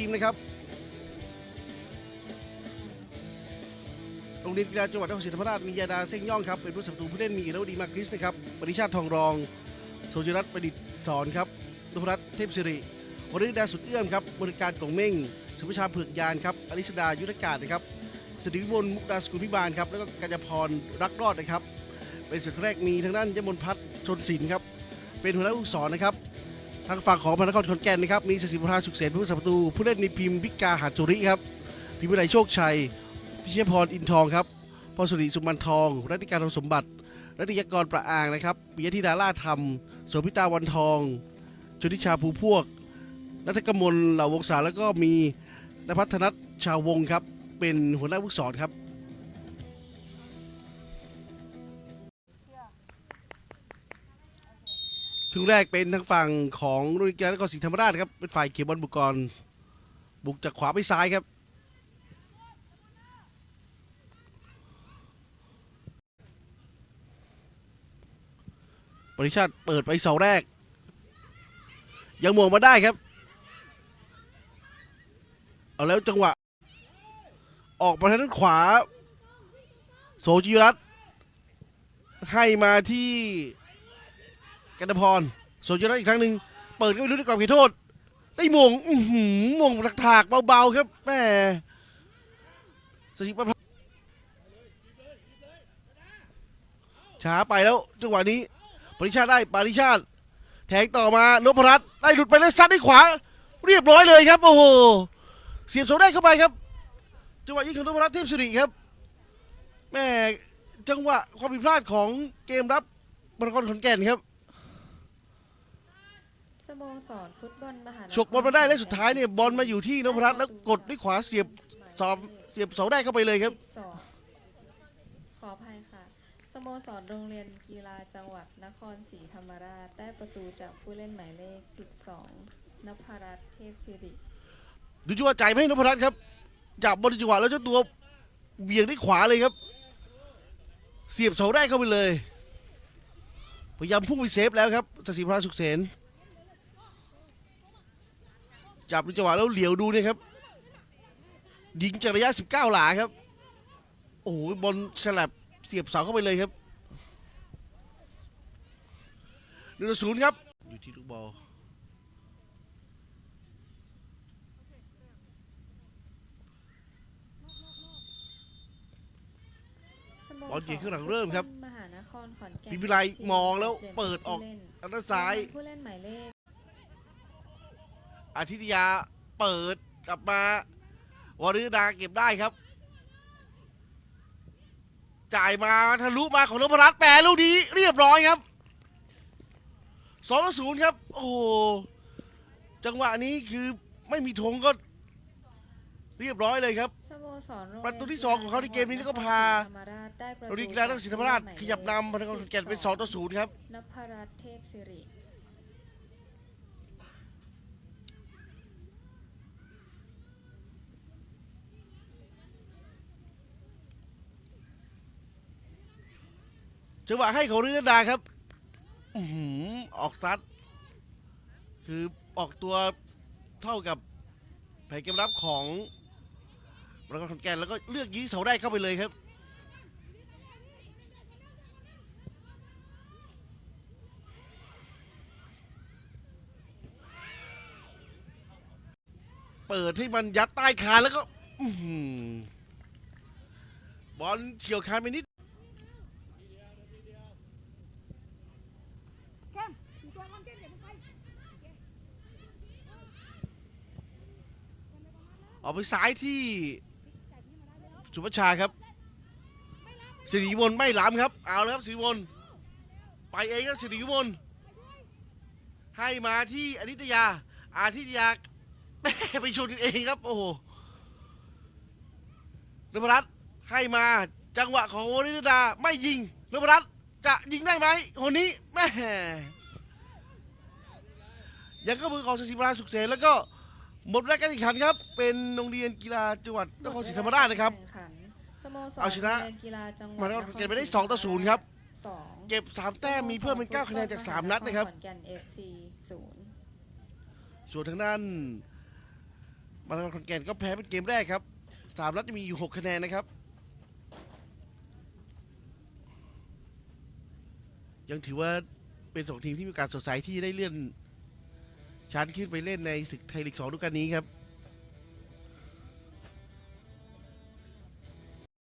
ทีมนะครับ โรงเรียนกีฬาจังหวัดนครศรีธรรมราชมียาดาเส้งย่องครับ เป็นผู้สัมตูผู้เล่นมีเอราวดีมากริสนะครับปริชาติทองรอง โสจิรัตน์ประดิษฐ์สอนครับนพรัตน์เทพสิริวริดาสุดเอื้อมครับบริการกงเม่งสุภชาเผือกยานครับอลิสดายุทธกาศนะครับสติวิมลมุกดาสกุลพิบาลครับแล้วก็กัญญพรรักรอดนะครับ เป็นสุดแรกมีทางด้านยมนพัฒน์ชนศิลป์ครับเป็นหัวหน้าผู้สอนนะครับ ทางฝั่งของพระนครขอนแก่นนะครับมีสศิบุราสุขเสนผู้สัมประตู ผู้เล่นมีพิมพ์พิกาหาจุริครับพิมพ์วิไลโชคชัย พิเชยพรอินทองครับพรสุริสุมันทองรัติการทองสมบัติรัติยกรประอางนะครับปิยธิดาล่าธรรมโสภิตาวันทองจุติชาภูพวกนัทกมลเหล่าวงศาแล้วก็มีนภัทนัทชาววงครับเป็นหัวหน้าผู้สอนครับ ครึ่งแรกเป็นทางฝั่งของรงเรียนกีฬานครศรีธรรมราชครับเป็นฝ่ายเขียบอลบุกกรบุกจากขวาไปซ้ายครับ ปริชาติเปิดไปเสาแรก ยังหมงมาได้ครับ เอาแล้วจังหวะ ออกมาทางด้านขวา โสจิรัตให้มาที่ กันตพรโสจิรัตน์อีกครั้งหนึ่งเปิดก็ไม่รู้ด้วยความขีดโทษ ได้มงอื้อหือมงถากๆเบาๆครับแม่สถิประภาช้าไปแล้วจังหวะนี้ปริชาติได้ปริชาติ แทงต่อมานพรัตน์ได้หลุดไปแล้วซัดด้วยขวา เรียบร้อยเลยครับ โอ้โหเสียบโซได้เข้าไปครับ จังหวะยิงของนพรัตน์เทพสิริครับแม่จังหวะความผิดพลาดของเกมรับบอลกรขอนแก่นครับ โมสรฟุตบอลมหานครฉกบอลมาได้และสุดท้ายเนี่ยบอลมาอยู่ที่นพรัตน์แล้วกดด้วยขวาเสียบสอบเสียบเสาได้เข้าไปเลยครับ สองขออภัยค่ะ สโมสรโรงเรียนกีฬาจังหวัดนครศรีธรรมราช ได้ประตูจากผู้เล่นหมายเลข 12นพรัตน์เทพสิริ ดูจังหวะจ่ายไม่ให้นพรัตน์ครับจับบอลในจังหวะแล้วเจ้าตัวเบี่ยงด้วยขวาเลยครับ เสียบเสาได้เข้าไปเลย พยายามพุ่งไปเซฟแล้วครับสศิพราสุขเสน จับในจังหวะแล้วเหลียวดูเนี่ยครับยิงจากระยะ 19 หลาครับ โอ้โหบอลฉลับเสียบเสาเข้าไปเลยครับหนึ่งต่อศูนย์ครับ อยู่ที่ลูกบอลสโมสบอลเกียร์ข้างหลังเริ่มครับฟุตบอลมหานครขอนแก่นพิมพิไลมองแล้วลี่ยนเปิดออกผู้ล่นอันด้านซ้ายผู้เล่นหมายเลข อาทิตยาเปิดกลับมาวริดาเก็บได้ครับ จ่ายมาทะลุมาของนพรัตน์แปรลูกนี้เรียบร้อยครับสองศูนย์ครับ โอ้โหจังหวะนี้คือไม่มีธงก็เรียบร้อยเลยครับ ประตูที่สองของเขาในเกมนี้แล้วก็พาธรรมราชได้ประโรงตูเกีฬานครศรีธรรมราชขยับนำพนักงานขอนแก่นเป็นสองต่อศูนย์ครับนพรัตน์เทพสิริ จังหวะให้ของริดาครับอออกสตาร์ทคือออกตัวเท่ากับแผนเกมรับของประกอบขอนแก่นแล้วก็เลือกยิงเสาได้เข้าไปเลยครับเปิดให้มันยัดใต้คานแล้วก็บอลเฉียวคานไปนิด ออกไปซ้ายที่สุภชาครับสิริมนไม่ล้ำครับ เอาแล้วครับสิริมนไปเองครับสิริมนให้มาที่อนิตยา อาทิตยาไปชนกันเองครับ โอ้โหนพรัตให้มาจังหวะของวรินดาไม่ยิงนพรัตจะยิงได้ไหมคนนี้แม่ ยังก็มือของศิลปาสุขเสนแล้วก็หมดแรกการแข่งขันครับ เป็นโรงเรียนกีฬาจังหวัดนครศรีธรรมราชนะครับเอาชนะ โรงเรียกีงหวัดมาแล้วเก็บไปได้2ต่อ0ครับเก็บสามแต้มมีเพิ่มเป็นเก้าคะแนนจากสามนัดนะครับ ขอนแก่น FC ศูนย์ส่วนทางด้านมาทางขอนแก่นก็แพ้เป็นเกมแรกครับสามนัดจะมีอยู่หกคะแนนนะครับ ยังถือว่าเป็นสองทีมที่มีการสดใสที่ได้เลื่อน ชันขึ้นไปเล่นในศึกไทยลีกส2ฤดูกาลนี้ครับ